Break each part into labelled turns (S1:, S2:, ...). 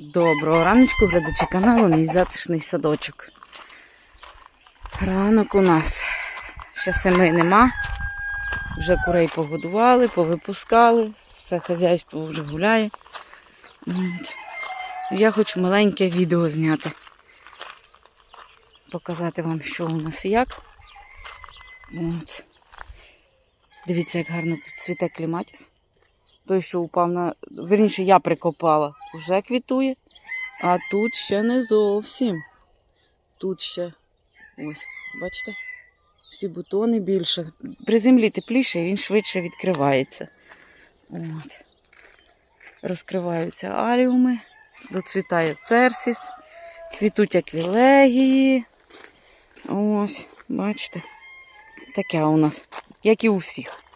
S1: Доброго раночку, глядачі каналу, мій затишний садочок. Ранок у нас. Ще семи нема. Вже курей погодували, повипускали, все хазяйство вже гуляє. Я хочу маленьке відео зняти. Показати вам, що у нас і як. От. Дивіться, як гарно цвіте кліматіс. Той, що упав на. Верніше, я прикопала, вже квітує. А тут ще не зовсім. Тут ще ось, бачите? Всі бутони більше. При землі тепліше, і він швидше відкривається. От. Розкриваються аліуми, доцвітає церсіс, квітуть аквілегії. Ось, бачите, таке у нас, як і у всіх.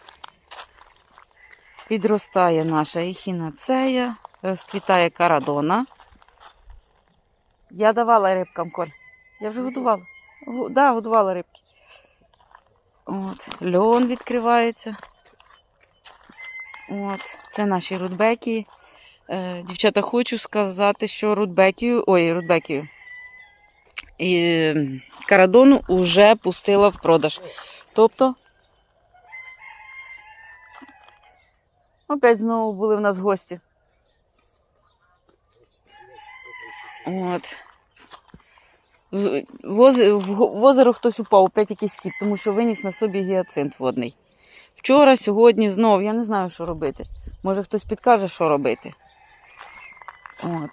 S1: Підростає наша ехінацея, розквітає карадона. Я давала рибкам коль. Я вже годувала. Так, да, годувала рибки. От. Льон відкривається. От. Це наші рудбеки. Е, дівчата, хочу сказати, що рудбекію, ой, рудбекію. І карадону вже пустила в продаж. Тобто Опять знову були в нас гості. От. В, оз- в озеро хтось упав, опять якийсь кіт, тому що виніс на собі гіацинт водний. Вчора, сьогодні знов, я не знаю, що робити. Може хтось підкаже, що робити. От.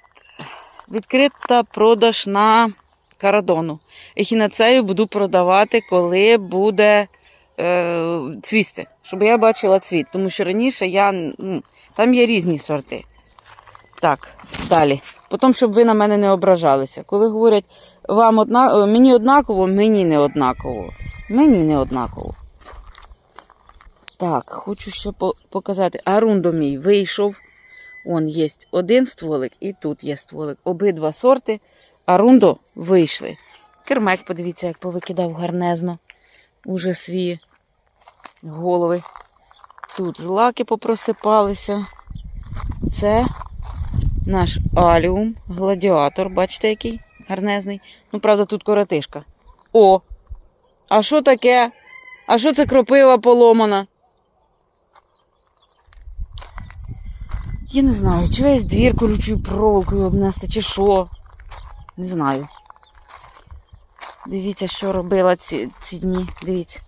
S1: Відкрита продаж на карадону. Ехінацею буду продавати, коли буде цвісти, щоб я бачила цвіт, тому що раніше я, там є різні сорти. Так, далі. Потім, щоб ви на мене не ображалися. Коли говорять, вам одна... е, мені однаково, мені не однаково. Мені не однаково. Так, хочу ще показати. Арундо мій вийшов. Он є один стволик і тут є стволик. Обидва сорти Арундо вийшли. Кермек, подивіться, як повикидав гарнезно. Уже свої голови. Тут злаки попросипалися. Це наш аліум, гладіатор, бачите, який гарнезний. Ну, правда, тут коротишка. О! А що таке? А що це кропива поломана? Я не знаю, чи весь двір колючою проволокою обнести, чи що. Не знаю. Дивіться, що робила ці, ці дні. Дивіться.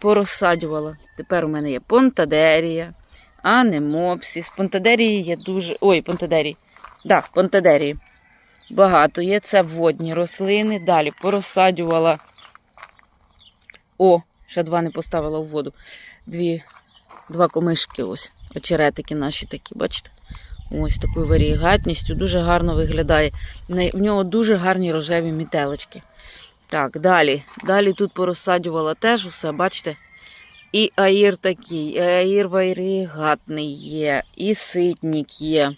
S1: Порозсаджувала. Тепер у мене є понтадерія, анемопсіс. Понтадерії є дуже. Ой, понтадерії. Так, понтадерії. Багато є. Це водні рослини. Далі порозсаджувала. О, ще два не поставила в воду. Дві, два комишки ось. Очеретики наші такі, бачите? Ось такою варігатністю. Дуже гарно виглядає. В нього дуже гарні рожеві мітелочки. Так, далі. Далі тут порозсаджувала теж усе, бачите? І аїр такий, і аїр варігатний є, і ситнік є.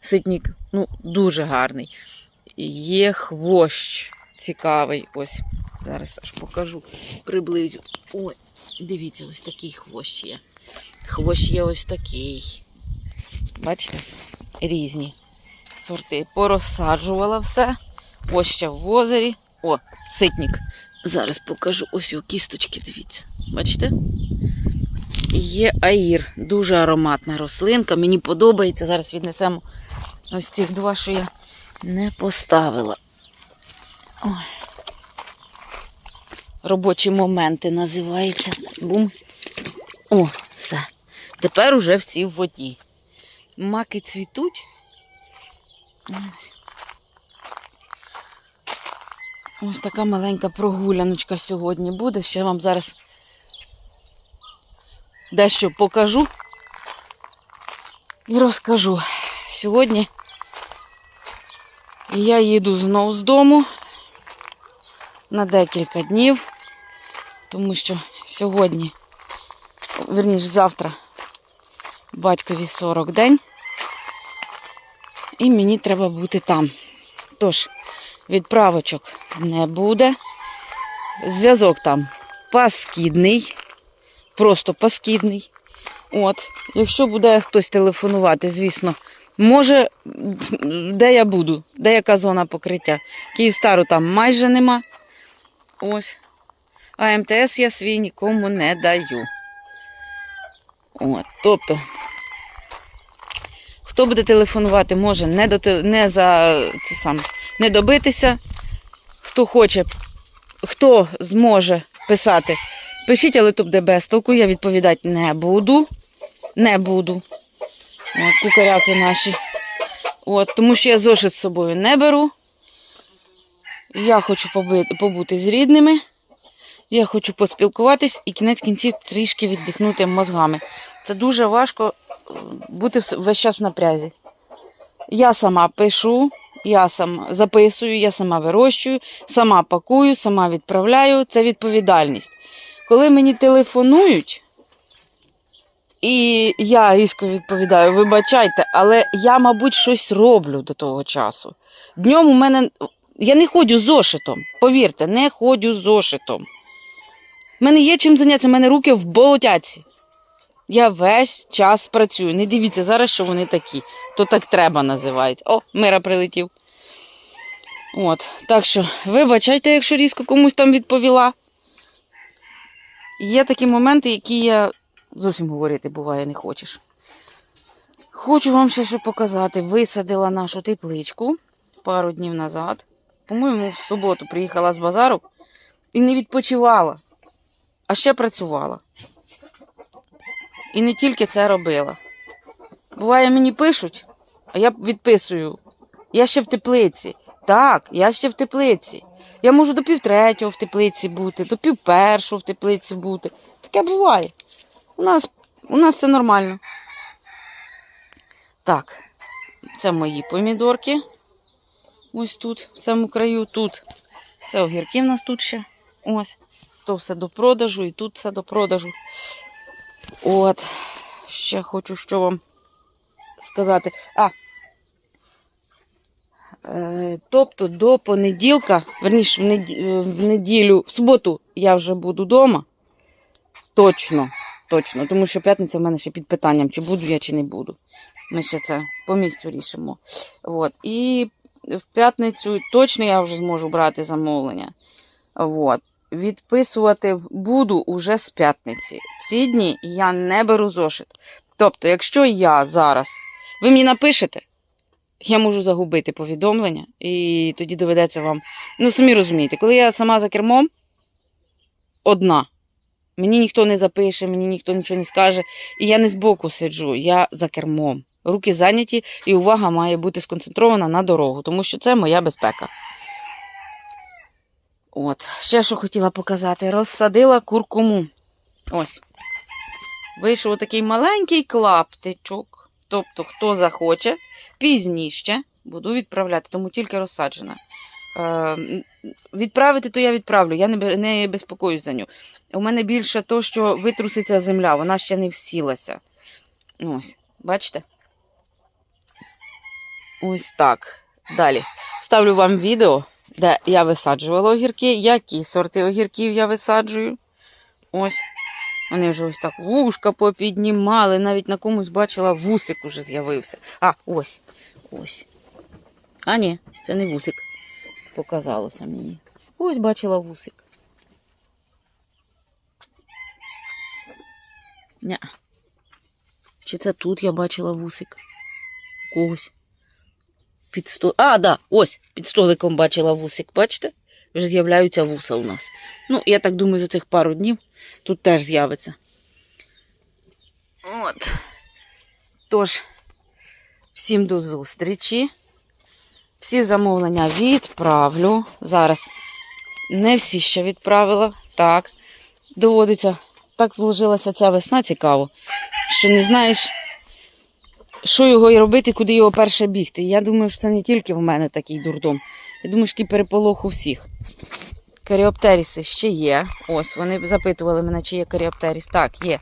S1: Ситнік, ну, дуже гарний. Є хвощ цікавий. Ось. Зараз аж покажу, приблизю. Ой, дивіться, ось такий хвощ є. Хвощ є ось такий. Бачите? Різні сорти. Порозсаджувала все. Ось ще в озері. О, ситник. Зараз покажу ось у кісточки, дивіться. Бачите? Є аїр. Дуже ароматна рослинка. Мені подобається. Зараз віднесемо ось цих два, що я не поставила. Ой. Робочі моменти називається. Бум. О, все. Тепер уже всі в воді. Маки цвітуть. Ось. Ось така маленька прогуляночка сьогодні буде. Ще вам зараз дещо покажу і розкажу. Сьогодні я їду знов з дому на декілька днів, тому що сьогодні, верніше завтра, батькові 40 день, і мені треба бути там. Тож, відправочок не буде. Зв'язок там паскідний, просто паскідний. От, якщо буде хтось телефонувати, звісно, Може, де я буду, де яка зона покриття. Київстару там майже нема. Ось. А МТС я свій нікому не даю. От, тобто, хто буде телефонувати, може не, до, не за це саме, не добитися. Хто хоче, хто зможе писати, пишіть, але то буде без толку. Я відповідати не буду. Не буду. Кукаряки наші. От, тому що я зошит з собою не беру. Я хочу побити, побути з рідними. Я хочу поспілкуватись і кінець кінців трішки віддихнути мозгами. Це дуже важко е, бути весь час в напрязі. Я сама пишу, я сама записую, я сама вирощую, сама пакую, сама відправляю. Це відповідальність. Коли мені телефонують, і я різко відповідаю, вибачайте, але я, мабуть, щось роблю до того часу. Днем у мене. Я не ходжу зошитом. Повірте, не ходжу зошитом. У мене є чим зайнятися, у мене руки в болотяці. Я весь час працюю. Не дивіться зараз, що вони такі. То так треба називають. О, мира прилетів. От, так що, вибачайте, якщо різко комусь там відповіла. Є такі моменти, які я зовсім говорити буває не хочеш. Хочу вам ще що показати. Висадила нашу тепличку пару днів назад. По-моєму, в суботу приїхала з базару і не відпочивала, а ще працювала. І не тільки це робила. Буває, мені пишуть, а я відписую. Я ще в теплиці. Так, я ще в теплиці. Я можу до півтретього в теплиці бути, до півпершого в теплиці бути. Таке буває. У нас, у нас це нормально. Так, це мої помідорки. Ось тут, в цьому краю, тут. Це огірки в нас тут ще. Ось. То все до продажу, і тут все до продажу. От. Ще хочу що вам сказати. А. Е, тобто до понеділка, верніше, е, в неділю, в суботу я вже буду вдома. Точно, точно. Тому що п'ятниця в мене ще під питанням, чи буду я, чи не буду. Ми ще це по місцю рішимо. От. І в п'ятницю точно я вже зможу брати замовлення. От. Відписувати буду уже з п'ятниці. Ці дні я не беру зошит. Тобто, якщо я зараз, ви мені напишете, я можу загубити повідомлення, і тоді доведеться вам. Ну, самі розумієте, коли я сама за кермом одна, мені ніхто не запише, мені ніхто нічого не скаже, і я не збоку сиджу, я за кермом. Руки зайняті, і увага має бути сконцентрована на дорогу, тому що це моя безпека. От, ще що хотіла показати. Розсадила куркуму. Ось. Вийшов такий маленький клаптичок. Тобто, хто захоче, пізніше буду відправляти, тому тільки розсаджена. Е, відправити, то я відправлю, я не, не безпокоюсь за нього. У мене більше то, що витруситься земля, вона ще не всілася. Ось, бачите? Ось так. Далі. Ставлю вам відео, де я висаджувала огірки, які сорти огірків я висаджую. Ось. Вони вже ось так вушка попіднімали, навіть на комусь бачила, вусик уже з'явився. А, ось. Ось. А, ні, це не вусик. Показалося мені. Ось бачила вусик. Ня. Чи це тут я бачила вусик? Когось. Під сто... А, да, ось, під столиком бачила вусик, бачите? Вже з'являються вуса у нас. Ну, я так думаю, за цих пару днів тут теж з'явиться. От. Тож, всім до зустрічі. Всі замовлення відправлю. Зараз не всі ще відправила. Так. Доводиться. Так зложилася ця весна цікаво, що не знаєш, що його і робити, куди його перше бігти. Я думаю, що це не тільки в мене такий дурдом. Я думаю, що переполох у всіх. Каріоптеріси ще є. Ось, вони запитували мене, чи є каріоптеріс. Так, є.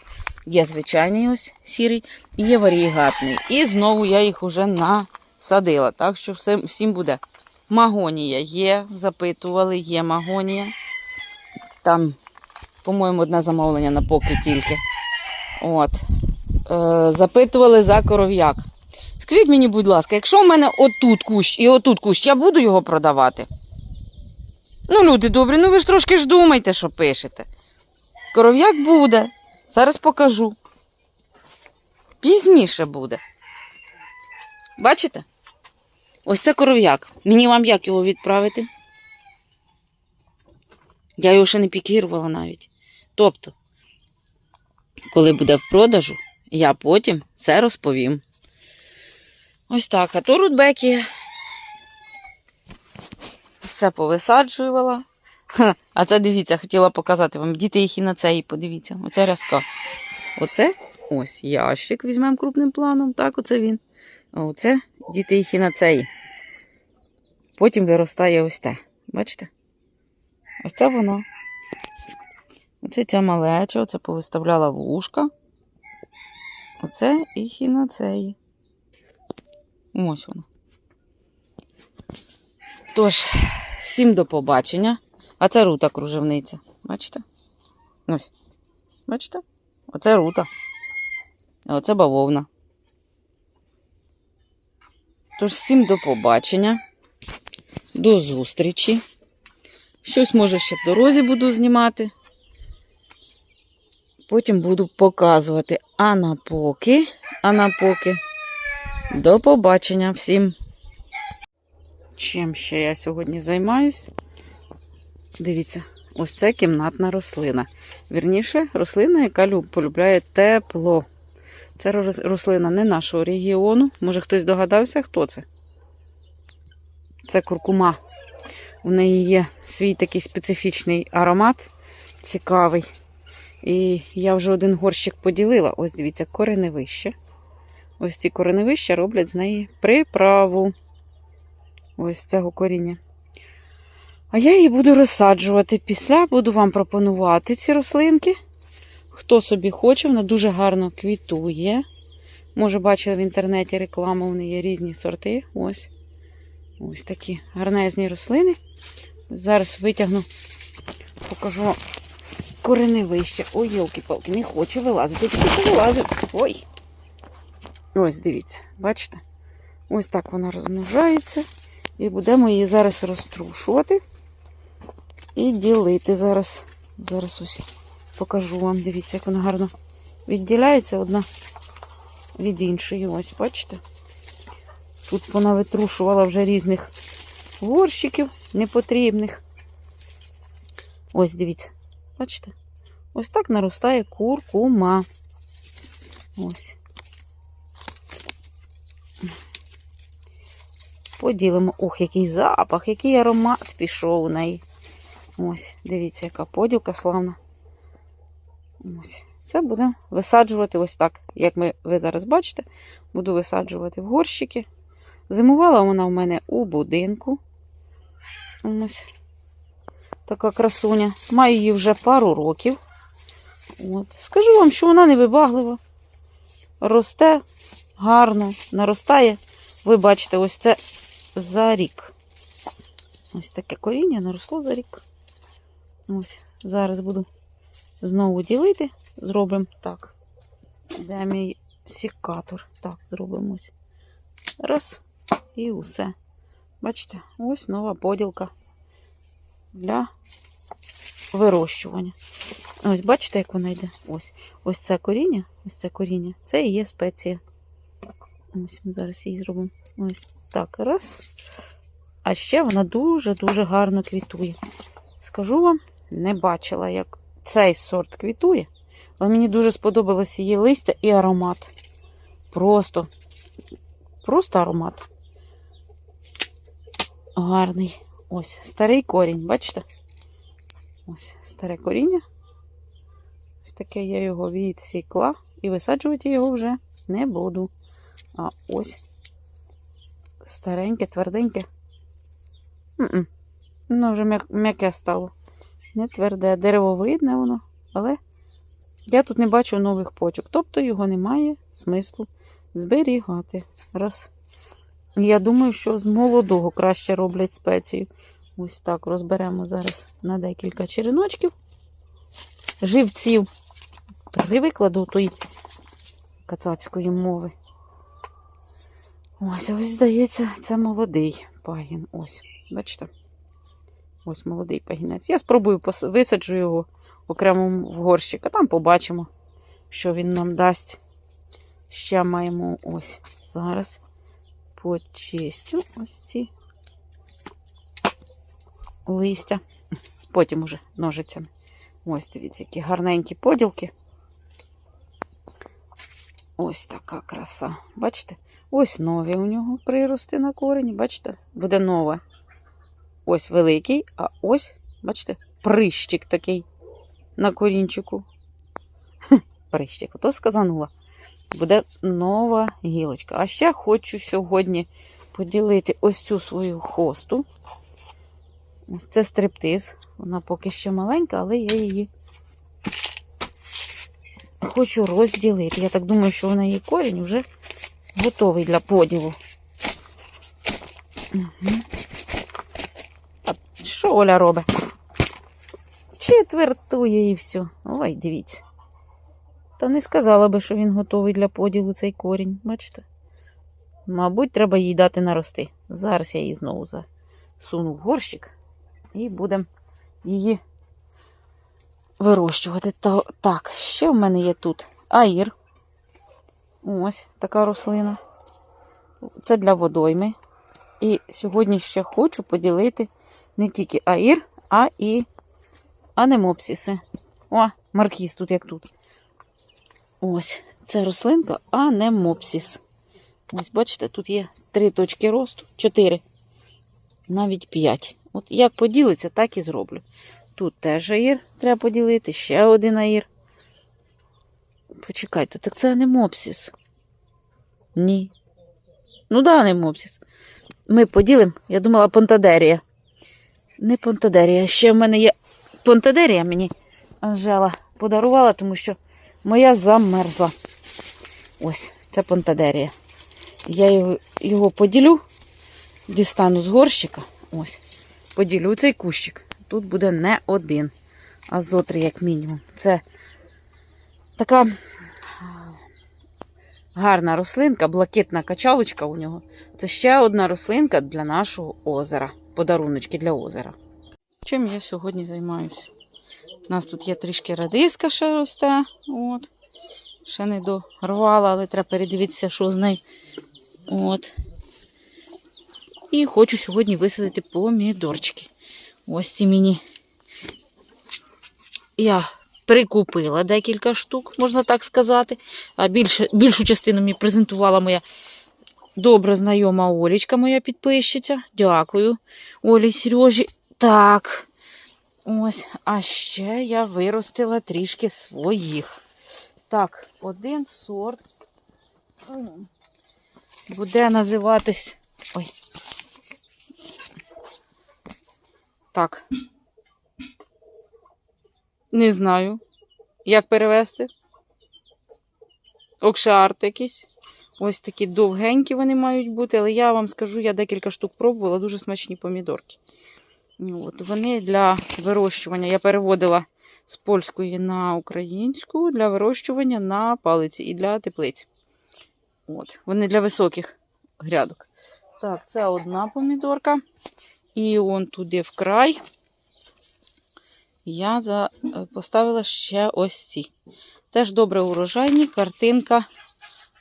S1: Є звичайний ось сірий, і є варієгатний. І знову я їх уже насадила. Так що все, всім буде. Магонія є, запитували, є магонія. Там, по-моєму, одне замовлення на поки тільки. От. Е, запитували за коров'як. Скажіть мені, будь ласка, якщо в мене отут кущ і отут кущ, я буду його продавати? Ну, люди добрі, ну ви ж трошки ж думайте, що пишете. Коров'як буде. Зараз покажу. Пізніше буде. Бачите? Ось це коров'як. Мені вам як його відправити? Я його ще не пікірувала навіть. Тобто, коли буде в продажу, я потім все розповім. Ось так. А то рудбеки все повисаджувала. А це дивіться, хотіла показати вам. Діти їх і на цей, подивіться. Оця рязка. Оце ось ящик візьмемо крупним планом. Так, оце він. А оце діти їх і на цей. Потім виростає ось те. Бачите? Ось це воно. Оце ця малеча, оце повиставляла вушка. Оце і хіноцеї. Ось воно. Тож, всім до побачення. А це рута кружевниця. Бачите? Ось. Бачите? Оце рута. А оце бавовна. Тож, всім до побачення. До зустрічі. Щось, може, ще в дорозі буду знімати. Потім буду показувати. А на поки, а на поки. До побачення всім. Чим ще я сьогодні займаюсь? Дивіться, ось це кімнатна рослина. Вірніше, рослина, яка полюбляє тепло. Це рослина не нашого регіону. Може хтось догадався, хто це? Це куркума. У неї є свій такий специфічний аромат, цікавий. І я вже один горщик поділила. Ось дивіться, кореневище. Ось ці кореневища роблять з неї приправу. Ось цього коріння. А я її буду розсаджувати. Після буду вам пропонувати ці рослинки. Хто собі хоче, вона дуже гарно квітує. Може, бачили в інтернеті рекламу, в неї є різні сорти. Ось. Ось такі гарнезні рослини. Зараз витягну, покажу кореневище. Ой, йолки-палки, не хоче вилазити. Тільки що вилазив. Ой. Ось, дивіться, бачите? Ось так вона розмножається. І будемо її зараз розтрушувати і ділити. Зараз, зараз ось покажу вам. Дивіться, як вона гарно відділяється одна від іншої. Ось, бачите? Тут вона витрушувала вже різних горщиків непотрібних. Ось, дивіться, бачите? Ось так наростає куркума. Ось. Поділимо. Ох, який запах, який аромат пішов у неї. Ось, дивіться, яка поділка славна. Ось. Це будемо висаджувати ось так, як ми, ви зараз бачите, буду висаджувати в горщики. Зимувала вона в мене у будинку. Ось така красуня. Маю її вже пару років. От. Скажу вам, що вона невибаглива. Росте гарно, наростає. Ви бачите, ось це за рік. Ось таке коріння наросло за рік. Ось, зараз буду знову ділити. Зробимо так. Де мій сікатор? Так, зробимо ось. Раз. І усе. Бачите, ось нова поділка для вирощування. Ось, бачите, як вона йде? Ось. Ось це коріння, ось це коріння, це і є спеція. Ось ми зараз її зробимо. Ось так, раз. А ще вона дуже-дуже гарно квітує. Скажу вам, не бачила, як цей сорт квітує. Але мені дуже сподобалось її листя і аромат. Просто, просто аромат. Гарний. Ось, старий корінь, бачите? Ось старе коріння. Ось таке я його відсікла і висаджувати його вже не буду. А ось стареньке, тверденьке. Воно вже м'яке стало. Не тверде, деревовидне воно, але я тут не бачу нових почок. Тобто його немає смислу зберігати. Раз. Я думаю, що з молодого краще роблять спецію. Ось так розберемо зараз на декілька череночків. Живців. Привикла до тої кацапської мови. Ось, ось, здається, це молодий пагін. Ось, бачите? Ось молодий пагінець. Я спробую висаджу його окремо в горщик, а там побачимо, що він нам дасть. Ще маємо ось зараз почистю ось ці листя. Потім уже ножицями. Ось, дивіться, які гарненькі поділки. Ось така краса. Бачите? Ось нові у нього прирости на корені. Бачите? Буде нове. Ось великий, а ось, бачите, прищик такий на корінчику. Прищик, ото сказанула. Буде нова гілочка. А ще хочу сьогодні поділити ось цю свою хосту. Ось це стриптиз. Вона поки ще маленька, але я її хочу розділити. Я так думаю, що в неї корінь вже готовий для поділу. Угу. Що Оля робить? Четвертує і все. Ой, дивіться. Та не сказала би, що він готовий для поділу цей корінь. Бачите? Мабуть, треба їй дати нарости. Зараз я її знову засуну в горщик і будемо її вирощувати. То, так, ще в мене є тут аїр. Ось така рослина. Це для водойми. І сьогодні ще хочу поділити не тільки аїр, а і анемопсиси. О, маркіз тут як тут. Ось, це рослинка анемопсис. Ось, бачите, тут є три точки росту, чотири, навіть п'ять. От як поділиться, так і зроблю. Тут теж аїр треба поділити, ще один аїр. Почекайте, так це анемопсис. Ні. Ну да, анемопсис. Ми поділимо, я думала, понтадерія. Не понтадерія. Ще в мене є понтадерія мені Анжела подарувала, тому що моя замерзла. Ось, це понтадерія. Я його, його поділю, дістану з горщика. Ось, поділю цей кущик. Тут буде не один, а зо три, як мінімум. Це така гарна рослинка, блакитна качалочка у нього. Це ще одна рослинка для нашого озера. Подаруночки для озера. Чим я сьогодні займаюся? У нас тут є трішки радиска ще росте. От. Ще не дорвала, але треба передивитися, що з нею. От. І хочу сьогодні висадити помідорчики. Ось ці мені. Я прикупила декілька штук, можна так сказати. А більше, більшу частину мені презентувала моя добра знайома Олічка, моя підписчиця. Дякую. Олі Сережі. Так. Ось, а ще я виростила трішки своїх. Так, один сорт буде називатись. Ой. Так. Не знаю, як перевести. Окшарт якийсь. Ось такі довгенькі вони мають бути, але я вам скажу, я декілька штук пробувала, дуже смачні помідорки. От, вони для вирощування. Я переводила з польської на українську для вирощування на палиці і для теплиць. От, вони для високих грядок. Так, це одна помідорка. І он туди вкрай я за... е, поставила ще ось ці. Теж добре урожайні, картинка.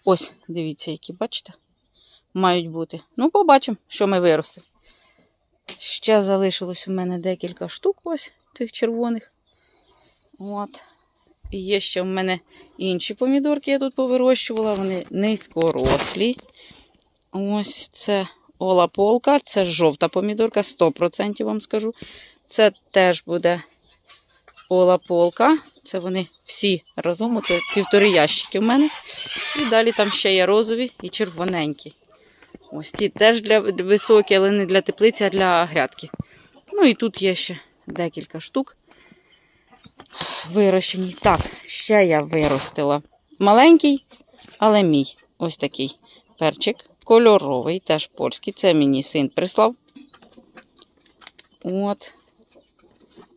S1: Ось, дивіться, які, бачите, мають бути. Ну, побачимо, що ми виростемо. Ще залишилось у мене декілька штук ось цих червоних. От. І є ще в мене інші помідорки, я тут повирощувала, вони низькорослі. Ось це Ола Полка, це жовта помідорка, 100% вам скажу. Це теж буде Ола Полка. Це вони всі разом, це півтори ящики в мене. І далі там ще є розові і червоненькі. Ось ті теж для високі, але не для теплиці, а для грядки. Ну і тут є ще декілька штук вирощені. Так, ще я виростила. Маленький, але мій. Ось такий перчик. Кольоровий, теж польський. Це мені син прислав. От.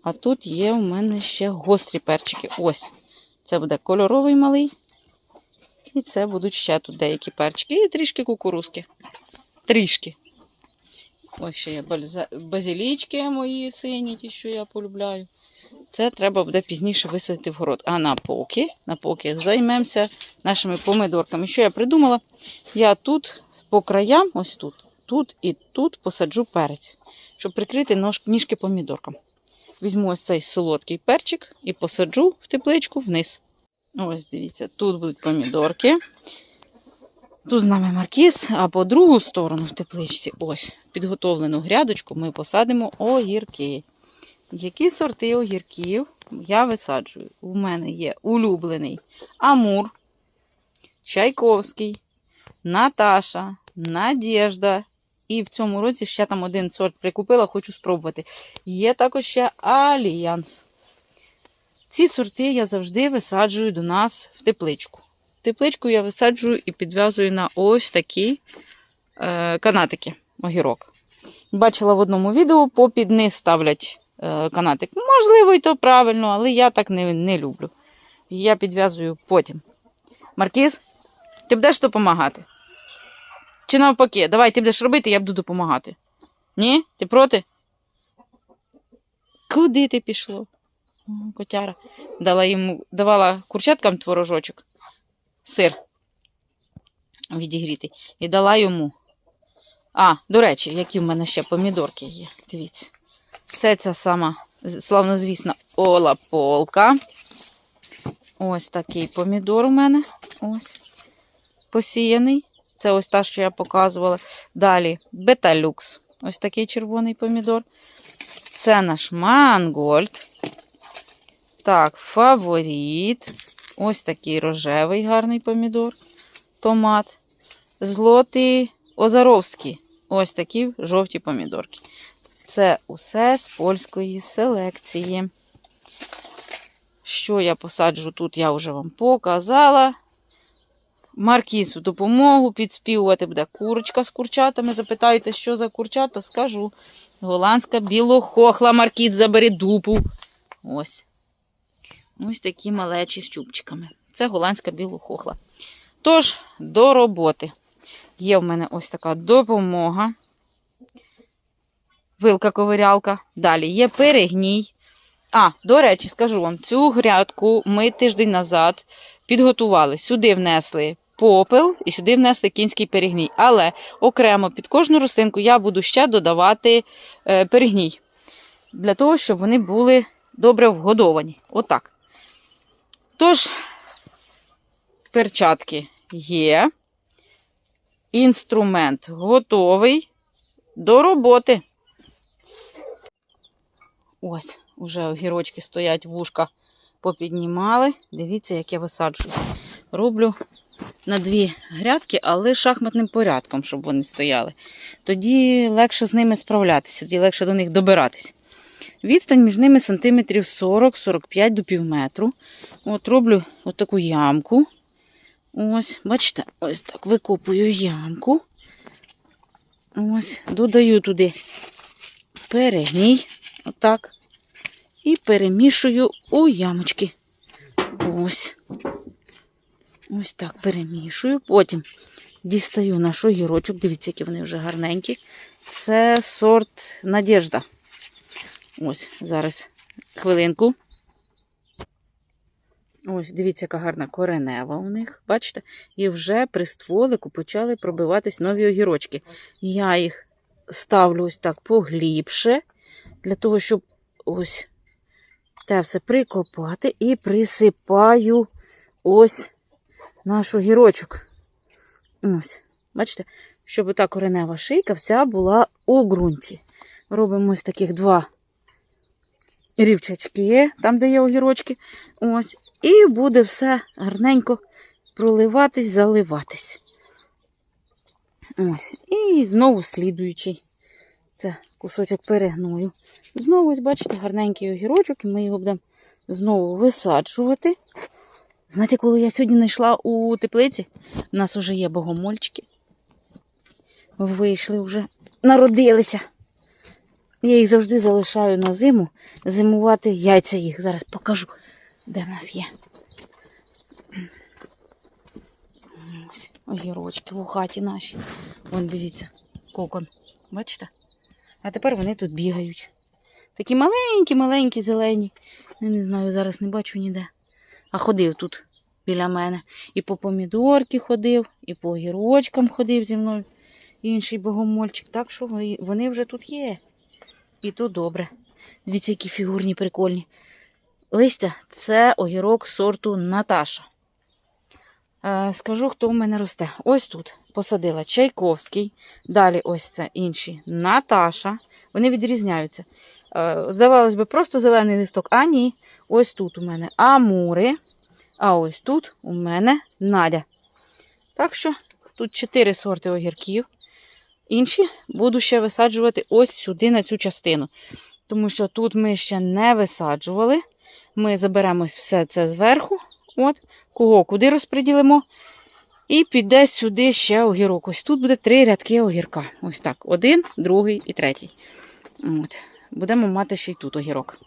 S1: А тут є у мене ще гострі перчики. Ось. Це буде кольоровий малий. І це будуть ще тут деякі перчики і трішки кукурузки. Трішки. Ось ще є базилічки мої сині, ті, що я полюбляю. Це треба буде пізніше висадити в город. А на поки, на поки займемося нашими помидорками. Що я придумала? Я тут по краям, ось тут, тут і тут посаджу перець, щоб прикрити ніжки помідоркам. Візьму ось цей солодкий перчик і посаджу в тепличку вниз. Ось дивіться, тут будуть помідорки. Тут з нами маркіз, а по другу сторону в тепличці, ось, підготовлену грядочку, ми посадимо огірки. Які сорти огірків я висаджую? У мене є улюблений Амур, Чайковський, Наташа, Надєжда. І в цьому році ще там один сорт прикупила, хочу спробувати. Є також ще Альянс. Ці сорти я завжди висаджую до нас в тепличку. Тепличку я висаджую і підв'язую на ось такі е, канатики огірок. Бачила в одному відео, попід низ ставлять канатик. Можливо, і то правильно, але я так не, не люблю. Я підв'язую потім. Маркіз, ти будеш допомагати? Чи навпаки, давай ти будеш робити, я буду допомагати. Ні? Ти проти? Куди ти пішло? Котяра. Дала йому, давала курчаткам творожочок, сир відігрітий. І дала йому. А, до речі, які в мене ще помідорки є. Дивіться. Це ця сама славнозвісна Ола Полка. Ось такий помідор у мене. Ось. Посіяний. Це ось та, що я показувала. Далі беталюкс. Ось такий червоний помідор. Це наш мангольд. Так, фаворит. Ось такий рожевий гарний помідор. Томат. Злотий Озаровський. Ось такі жовті помідорки. Це усе з польської селекції. Що я посаджу тут, я вже вам показала. Маркіз допомогу підспівувати буде курочка з курчатами. Запитаєте, що за курчата, скажу. Голландська білохохла, Маркіз, забери дупу. Ось. Ось такі малечі з чубчиками. Це голландська білохохла. Тож, до роботи. Є в мене ось така допомога. Вилка-ковирялка. Далі є перегній. А, до речі, скажу вам, цю грядку ми тиждень назад підготували. Сюди внесли попел і сюди внесли кінський перегній. Але окремо під кожну рослинку я буду ще додавати е, перегній. Для того, щоб вони були добре вгодовані. Отак. Тож, перчатки є. Інструмент готовий до роботи. Ось, уже огірочки стоять, вушка попіднімали. Дивіться, як я висаджую. Роблю на дві грядки, але шахматним порядком, щоб вони стояли. Тоді легше з ними справлятися, тоді легше до них добиратися. Відстань між ними сантиметрів 40-45 до півметру. От роблю отаку ямку. Ось, бачите, ось так викопую ямку. Ось, додаю туди перегній. Отак. І перемішую у ямочки. Ось. Ось так перемішую. Потім дістаю наш огірочок. Дивіться, які вони вже гарненькі. Це сорт Надежда. Ось, зараз хвилинку. Ось, дивіться, яка гарна коренева у них. Бачите? І вже при стволику почали пробиватись нові огірочки. Я їх ставлю ось так поглибше, для того, щоб ось те все прикопати і присипаю ось наш огірочок. Ось, бачите, щоб та коренева шийка вся була у ґрунті. Робимо ось таких два рівчачки, там, де є огірочки. Ось. І буде все гарненько проливатись, заливатись. Ось. І знову слідуючий. Це кусочок перегную. Знову, ось, бачите, гарненький огірочок, і ми його будемо знову висаджувати. Знаєте, коли я сьогодні знайшла у теплиці, у нас вже є богомольчики. Вийшли вже, народилися. Я їх завжди залишаю на зиму, зимувати яйця їх. Зараз покажу, де в нас є. огірочки у хаті наші. Вон дивіться, кокон. Бачите? А тепер вони тут бігають. Такі маленькі, маленькі, зелені. Я не знаю, зараз не бачу ніде. А ходив тут біля мене. І по помідорки ходив, і по огірочкам ходив зі мною. Інший богомольчик. Так що вони вже тут є. І то добре. Дивіться, які фігурні, прикольні. Листя це огірок сорту Наташа. Е, скажу, хто в мене росте. Ось тут посадила Чайковський. Далі ось це інші Наташа. Вони відрізняються. Е, здавалось би, просто зелений листок. А ні. Ось тут у мене Амури. А ось тут у мене Надя. Так що тут чотири сорти огірків. Інші буду ще висаджувати ось сюди, на цю частину. Тому що тут ми ще не висаджували. Ми заберемо все це зверху. От, кого куди розподілимо. І піде сюди ще огірок. Ось тут буде три рядки огірка. Ось так. Один, другий і третій. От. Будемо мати ще й тут огірок.